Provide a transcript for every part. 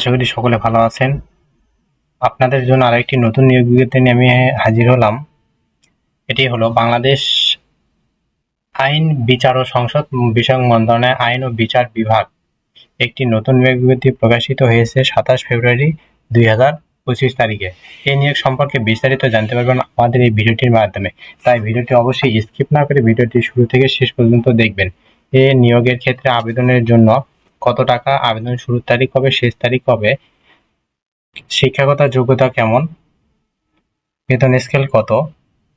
আশা করি সকলে ভালো আছেন। আপনাদের জন্য আরেকটি নতুন নিয়োগ বিজ্ঞপ্তি নিয়ে আমি হাজির হলাম। এটি হলো বাংলাদেশ আইন বিচার ও সংসদ বিষয়ক মন্ত্রণালয় আইন ও বিচার বিভাগ। একটি নতুন নিয়োগ বিজ্ঞপ্তি প্রকাশিত হয়েছে সাতাশ ফেব্রুয়ারি দুই হাজার পঁচিশ তারিখে। এই নিয়োগ সম্পর্কে বিস্তারিত জানতে পারবেন আমাদের এই ভিডিওটির মাধ্যমে। তাই ভিডিওটি অবশ্যই স্কিপ না করে ভিডিওটি শুরু থেকে শেষ পর্যন্ত দেখবেন। এই নিয়োগের ক্ষেত্রে আবেদনের জন্য কত টাকা আবেদন শুরুর তারিখ হবে, শেষ তারিখ হবে, শিক্ষাগত যোগ্যতা কেমন, বেতন স্কেল কত,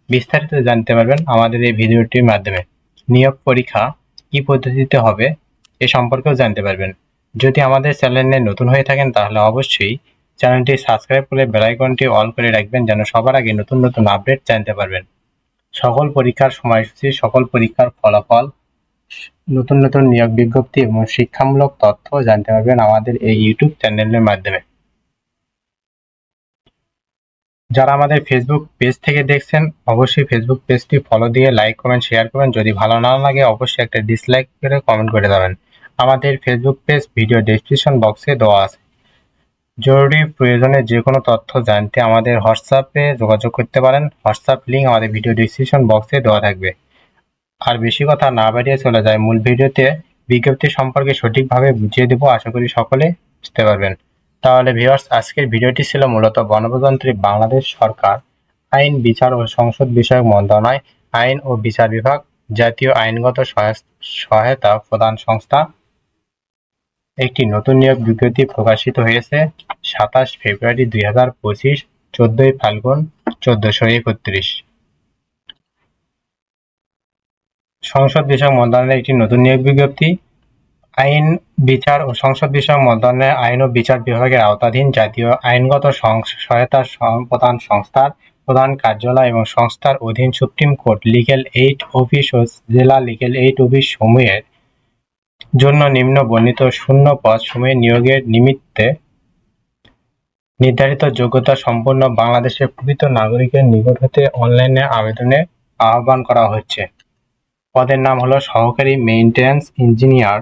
বিস্তারিত জানতে পারবেন আমাদের এই ভিডিওটির মাধ্যমে। নিয়োগ পরীক্ষা কি পদ্ধতিতে হবে এ সম্পর্কেও জানতে পারবেন। যদি আমাদের চ্যানেলে নতুন হয়ে থাকেন, তাহলে অবশ্যই চ্যানেলটি সাবস্ক্রাইব করে বেল আইকনটি অল করে রাখবেন, যেন সবার আগে নতুন নতুন আপডেট জানতে পারবেন। সকল পরীক্ষার সময়সূচি, সকল পরীক্ষার ফলাফল নতুন নতুন নিয়োগ বিজ্ঞপ্তি এবং শিক্ষামূলক তথ্য জানতে পারবেন আমাদের এই ইউটিউব চ্যানেলের মাধ্যমে। যারা আমাদের ফেসবুক পেজ থেকে দেখছেন, অবশ্যই ফেসবুক পেজটি ফলো দিয়ে লাইক কমেন্ট শেয়ার করবেন। যদি ভালো না লাগে, অবশ্যই একটা ডিসলাইক করে কমেন্ট করে দেবেন আমাদের ফেসবুক পেজ ভিডিও ডেসক্রিপশন বক্সে দেওয়া আছে। জরুরি প্রয়োজনে যে কোনো তথ্য জানতে আমাদের হোয়াটসঅ্যাপে যোগাযোগ করতে পারেন। হোয়াটসঅ্যাপ লিঙ্ক আমাদের ভিডিও ডেসক্রিপশন বক্সে দেওয়া থাকবে। আর বেশি কথা না বাড়িয়ে চলে যায়। মূল ভিডিওতে বিজ্ঞপ্তি সম্পর্কে সঠিকভাবে বুঝিয়ে দেবো। আশা করি সকলে বুঝতে পারবেন। তাহলে ভিউয়ার্স, আজকের ভিডিওটি ছিল মূলত গণপ্রজাতন্ত্রী বাংলাদেশ সরকার আইন, বিচার ও সংসদ বিষয়ক মন্ত্রণালয়, আইন ও বিচার বিভাগ, জাতীয় আইনগত সহায়- সহায়তা প্রদান সংস্থা। একটি নতুন নিয়োগ বিজ্ঞপ্তি প্রকাশিত হয়েছে সাতাশ ফেব্রুয়ারি দুই হাজার পঁচিশ, চোদ্দই ফাল্গুন, চোদ্দশো একত্রিশ। সংসদ বিষয়ক মন্ত্রণালয়ের একটি নতুন নিয়োগ বিজ্ঞপ্তি। আইন, বিচার ও সংসদ বিষয়ক মন্ত্রণালয়ের আইন ও বিচার বিভাগের আওতাধীন জাতীয় আইনগত সহায়তা প্রদান সংস্থার প্রধান কার্যালয় এবং সংস্থার অধীন supreme court legal aid office ও জেলা লিগ্যাল এইড অফিস সমূহের জন্য নিম্ন বর্ণিত শূন্য পদ সমূহে নিয়োগের নিমিত্তে নির্ধারিত যোগ্যতা সম্পন্ন বাংলাদেশের প্রকৃত নাগরিকের নিকট হতে অনলাইনে আবেদনে আহ্বান করা হচ্ছে। পদের নাম হলো সহকারী মেইনটেন্যান্স ইঞ্জিনিয়ার।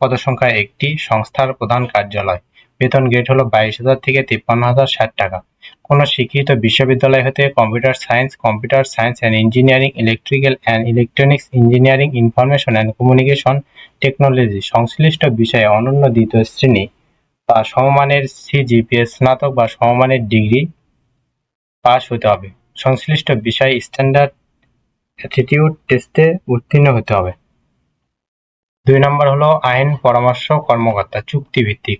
পদসংখ্যা একটি, সংস্থার প্রধান কার্যালয়। বেতন গ্রেড হলো বাইশ হাজার থেকে তিপ্পান্ন হাজার ষাট টাকা। কোনো স্বীকৃত বিশ্ববিদ্যালয় হতে computer science computer science and engineering, electrical and electronics engineering, information and communication technology সংশ্লিষ্ট বিষয়ে অনন্য দ্বিতীয় শ্রেণি বা সমমানের সিজিপিএ স্নাতক বা সমমানের ডিগ্রি পাস হতে হবে। সংশ্লিষ্ট বিষয় স্ট্যান্ডার্ড অ্যাটিটিউড টেস্টে উত্তীর্ণ হতে হবে। দুই নম্বর হলো আইন, পরামর্শ, কর্মকর্তা, চুক্তিভিত্তিক।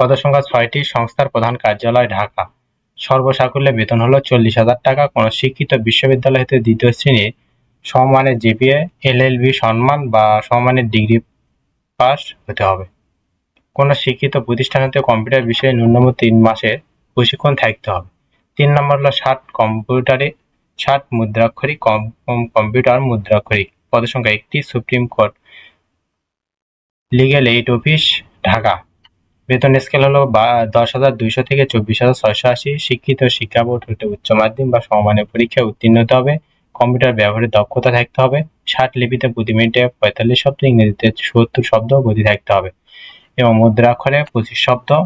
পদসংখ্যা ছয়টি, সংস্থার প্রধান কার্যালয় ঢাকা। সর্বসাকুল্যে বেতন হলো চল্লিশ হাজার টাকা। কোনো শিক্ষিত বিশ্ববিদ্যালয় হতে দ্বিতীয় শ্রেণির সমমানের জিপিএ এলএলবি সম্মান বা সমমানের ডিগ্রি পাস হতে হবে। কোনো শিক্ষিত প্রতিষ্ঠান হতে কম্পিউটার বিষয়ে ন্যূনতম তিন মাসের প্রশিক্ষণ থাকতে হবে। তিন নম্বর হলো ষাট কম্পিউটারে কম- কম- কম্পিউটার মুদ্রাক্ষরিক পদসংখ্যা একটি, supreme court. Legal aid office Dhaka. বেতন স্কেল হলো বা, দশ হাজার দুইশো থেকে চব্বিশ হাজার ছয়শো আশি। শিক্ষিত শিক্ষা বোর্ড হতে উচ্চ মাধ্যমিক বা সমমানের পরীক্ষায় উত্তীর্ণ হতে হবে। কম্পিউটার ব্যবহারের দক্ষতা থাকতে হবে। ষাট লিপিতে প্রতি মিনিটে পঁয়তাল্লিশ শব্দ, ইংরেজিতে সত্তর শব্দ গতি থাকতে হবে। এবং মুদ্রাক্ষরে পঁচিশ শব্দ,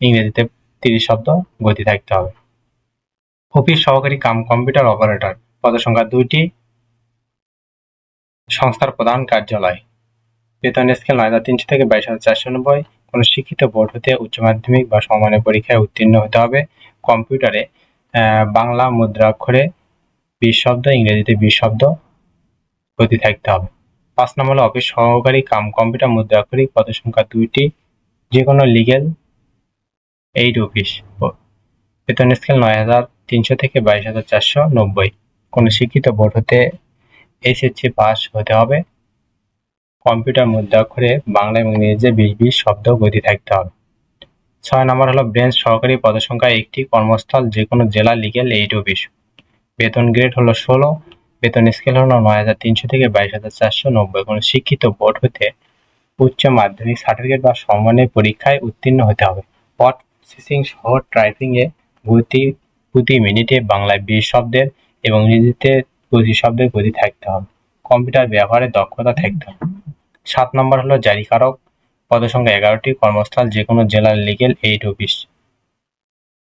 ইংরেজিতে তিরিশ শব্দ গতি থাকতে হবে। অফিস সহকারী কাম কম্পিউটার অপারেটর, পদসংখ্যা দুইটি, সংস্থার প্রধান কার্যালয়। বেতন স্কেল নয় হাজার তিনশো থেকে বাইশ হাজার চারশো নব্বই। কোনো শিক্ষিত বোর্ড হতে উচ্চ মাধ্যমিক বা সমমানের পরীক্ষায় উত্তীর্ণ হতে হবে। কম্পিউটারে বাংলা মুদ্রাক্ষরে বিশ শব্দ, ইংরেজিতে বিশ শব্দ গতি থাকতে হবে। পাঁচ নম্বর অফিস সহকারী কাম কম্পিউটার মুদ্রাক্ষরিক পদসংখ্যা দুইটি যে কোনো লিগেল এইড অফিস বেতন স্কেল নয় হাজার তিনশো থেকে বাইশ হাজার চারশো নব্বই। কোনো শিক্ষিত বোর্ড হতে এসএসসি পাস হতে হবে। কম্পিউটার মুদ্রাক্ষরে বাংলা এবং ইংরেজিতে বিশ বিশ শব্দ গতি থাকতে হবে। ছয় নম্বর হলো ব্রেঞ্চ সহকারী পদসংখ্যা একটি কর্মস্থল যে কোনো জেলা, লিগেল এইড অফিস। বেতন গ্রেড হলো ষোলো, বেতন স্কেল হলো নয় হাজার তিনশো থেকে বাইশ হাজার চারশো নব্বই। কোনো শিক্ষিত বোর্ড হতে উচ্চ মাধ্যমিক সার্টিফিকেট বা সম্মানের পরীক্ষায় উত্তীর্ণ হতে হবে। পট প্রসেসিং সহ এ গতি প্রতি মিনিটে বাংলায় বিশ শব্দের এবং ইংরেজিতে পঁচিশ শব্দের গতি থাকতে হবে। কম্পিউটার ব্যবহারে দক্ষতা থাকতে হবে। সাত নম্বর হলো জারিকারক। পদসংখ্যা এগারোটি, কর্মস্থল যে কোনো জেলার লিগেল এইড অফিস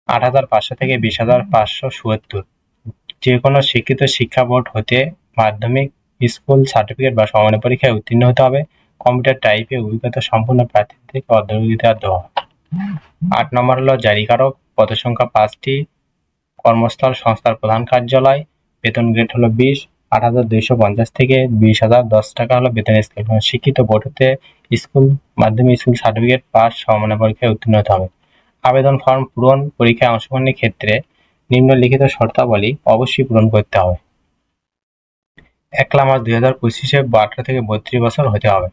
আট হাজার পাঁচশো থেকে বিশ হাজার পাঁচশো সুয়াত্তর যে কোনো শিক্ষিত শিক্ষা বোর্ড হতে মাধ্যমিক, স্কুল সার্টিফিকেট বা সমানের পরীক্ষায় উত্তীর্ণ হতে হবে। কম্পিউটার টাইপে অভিজ্ঞতা সম্পূর্ণ প্রার্থীদেরকে অগ্রাধিকার দেওয়া। আট নম্বর হলো জারিকারক। পদসংখ্যা পাঁচটি কর্মস্থল সংস্থার প্রধান কার্যালয়। বেতন গ্রেড হলো বিশ, আট হাজার দুইশো পঞ্চাশ থেকে বিশ হাজার দশ টাকা হলো বেতন স্কেল শিক্ষিত বোর্ড হতে স্কুল, মাধ্যমিক স্কুল সার্টিফিকেট পাস সমানের পরীক্ষায় উত্তীর্ণ হতে হবে। আবেদন ফর্ম পূরণ পরীক্ষায় অংশগ্রহণের ক্ষেত্রে নিম্নলিখিত শর্তাবলী অবশ্যই পূরণ করতে হবে। একলা মাস দুই হাজার পঁচিশে আঠারো থেকে বত্রিশ বছর হতে হবে।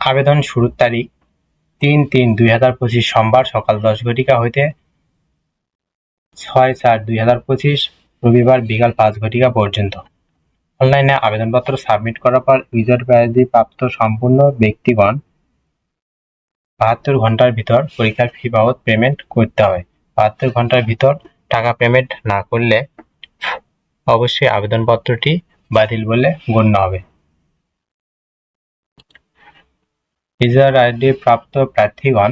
আবেদন শুরুর তারিখ তিন তিন দুই হাজার পঁচিশ সোমবার সকাল দশ ঘটিকা হইতে ছয় চার দুই হাজার পঁচিশ রবিবার বিকাল পাঁচ ঘটিকা পর্যন্ত। অনলাইনে আবেদনপত্র সাবমিট করার পর ইউজার প্রাইজি প্রাপ্ত সম্পূর্ণ ব্যক্তিগণ বাহাত্তর ঘণ্টার ভিতর পরীক্ষার ফি বাবদ পেমেন্ট করতে হবে। বাহাত্তর ঘণ্টার ভিতর টাকা পেমেন্ট না করলে অবশ্যই আবেদনপত্রটি বাতিল বলে গণ্য হবে। ইউজার আইডি প্রাপ্ত প্রার্থীগণ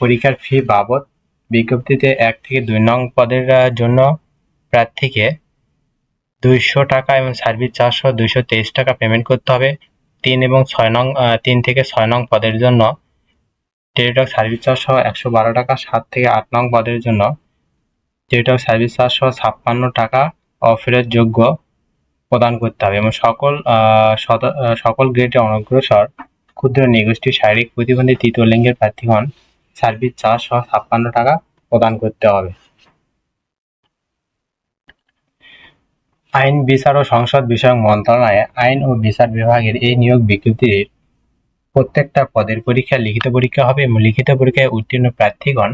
পরীক্ষার ফি বাবদ বিজ্ঞপ্তিতে এক থেকে দুই নং পদের জন্য প্রার্থীকে দুইশো টাকা এবং সার্ভিস চারশো দুইশো তেইশ টাকা পেমেন্ট করতে হবে। তিন এবং ছয় নং তিন থেকে ছয় নং পদের জন্য টেলিটক সার্ভিস সহ একশো বারো টাকা, সাত থেকে আট নং পদের জন্য টেলিটক সার্ভিস চারশো ছাপ্পান্ন টাকা অফেরত যোগ্য প্রদান করতে হবে এবং সকল সকল গ্রেডে অনগ্রসর ক্ষুদ্র নিগোষ্ঠী শারীরিক প্রতিবন্ধী তৃতীয় লিঙ্গের প্রার্থীগণ সার্ভিস সহ ছাপ্পান্ন টাকা প্রদান করতে হবে। আইন, বিচার ও সংসদ বিষয়ক মন্ত্রণালয়ে আইন ও বিচার বিভাগের এই নিয়োগ বিজ্ঞপ্তির প্রত্যেকটা পদের পরীক্ষা, লিখিত পরীক্ষা হবে। এবং লিখিত পরীক্ষায় উত্তীর্ণ প্রার্থীগণ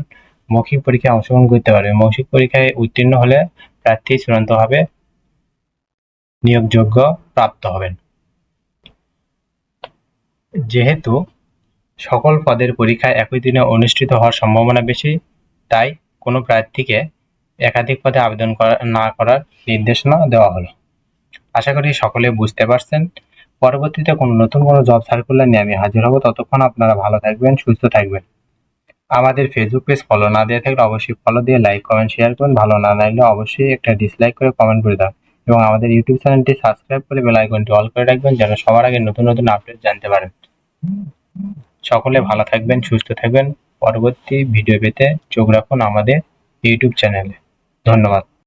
মৌখিক পরীক্ষায় অংশগ্রহণ করতে পারবে। মৌখিক পরীক্ষায় উত্তীর্ণ হলে প্রার্থী চূড়ান্তভাবে নিয়োগযোগ্য প্রাপ্ত হবেন। যেহেতু সকল পদের পরীক্ষা একই দিনে অনুষ্ঠিত হওয়ার সম্ভাবনা বেশি, তাই কোনো প্রার্থীকে একাধিক পদে আবেদন করা, না করার নির্দেশনা দেওয়া হলো। আশা করি সকলে বুঝতে পারছেন। পরবর্তীতে কোনো নতুন কোনো জব সার্কুলার নিয়ে আমি হাজির হব। ততক্ষণ আপনারা ভালো থাকবেন, সুস্থ থাকবেন। আমাদের ফেসবুক পেজ ফলো না দিয়ে থাকলে অবশ্যই ফলো দিয়ে লাইক কমেন্ট শেয়ার করুন। ভালো না লাগলে অবশ্যই একটা ডিসলাইক করে কমেন্ট করে দাও। এবং আমাদের ইউটিউব চ্যানেলটি সাবস্ক্রাইব করে বেল আইকনটি অল করে রাখবেন, যেন সবার আগে নতুন নতুন আপডেট জানতে পারেন। সকলে ভালো থাকবেন সুস্থ থাকবেন। পরবর্তী ভিডিও পেতে চোখ রাখুন আমাদের ইউটিউব চ্যানেলে ধন্যবাদ।